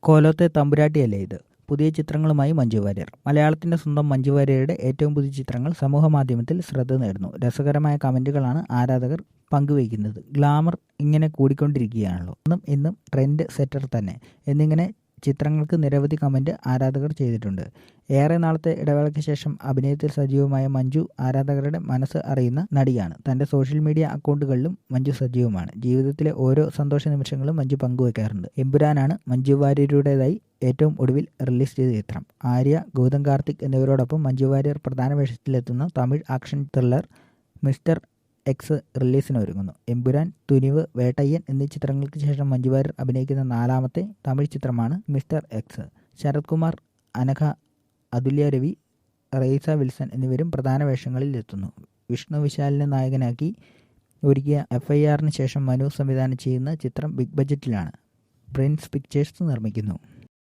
കോലത്തെ തമ്പുരാട്ടിയല്ലേ ഇത്? പുതിയ ചിത്രങ്ങളുമായി മഞ്ജു വാര്യർ. മലയാളത്തിന്റെ സ്വന്തം മഞ്ജു വാര്യരുടെ ഏറ്റവും പുതിയ ചിത്രങ്ങൾ സമൂഹ മാധ്യമത്തിൽ ശ്രദ്ധ നേടുന്നു. രസകരമായ കമന്റുകളാണ് ആരാധകർ പങ്കുവയ്ക്കുന്നത്. ഗ്ലാമർ ഇങ്ങനെ കൂടിക്കൊണ്ടിരിക്കുകയാണല്ലോ. ഇന്നും ഇന്നും ട്രെൻഡ് സെറ്റർ തന്നെ. എന്നിങ്ങനെ ചിത്രങ്ങൾക്ക് നിരവധി കമന്റ് ആരാധകർ ചെയ്തിട്ടുണ്ട്. ഏറെ നാളത്തെ ഇടവേളയ്ക്ക് ശേഷം അഭിനയത്തിൽ സജീവമായ മഞ്ജു ആരാധകരുടെ മനസ്സ് അറിയുന്ന നടിയാണ്. തന്റെ സോഷ്യൽ മീഡിയ അക്കൗണ്ടുകളിലും മഞ്ജു സജീവമാണ്. ജീവിതത്തിലെ ഓരോ സന്തോഷ നിമിഷങ്ങളും മഞ്ജു പങ്കുവയ്ക്കാറുണ്ട്. എമ്പുരാനാണ് മഞ്ജു വാര്യരുടേതായി ഏറ്റവും ഒടുവിൽ റിലീസ് ചെയ്ത ചിത്രം. ആര്യ ഗൗതം കാർത്തിക് എന്നിവരോടൊപ്പം മഞ്ജു വാര്യർ പ്രധാന വേഷത്തിലെത്തുന്ന Tamil action thriller Mister X റിലീസിന് ഒരുങ്ങുന്നു. എമ്പുരാൻ തുനിവ് വേട്ടയ്യൻ എന്നീ ചിത്രങ്ങൾക്ക് ശേഷം മഞ്ജു വാര്യർ അഭിനയിക്കുന്ന നാലാമത്തെ തമിഴ് ചിത്രമാണ് Mister X Sarath Kumar Anagha Athulya Ravi Raiza Wilson എന്നിവരും പ്രധാന വേഷങ്ങളിൽ എത്തുന്നു. വിഷ്ണു വിശാലിനെ നായകനാക്കി ഒരുക്കിയ എഫ് ഐ ആറിന് ശേഷം മനു സംവിധാനം ചെയ്യുന്ന ചിത്രം ബിഗ് ബജറ്റിലാണ്. പ്രിൻസ് പിക്ചേഴ്സ് നിർമ്മിക്കുന്നു.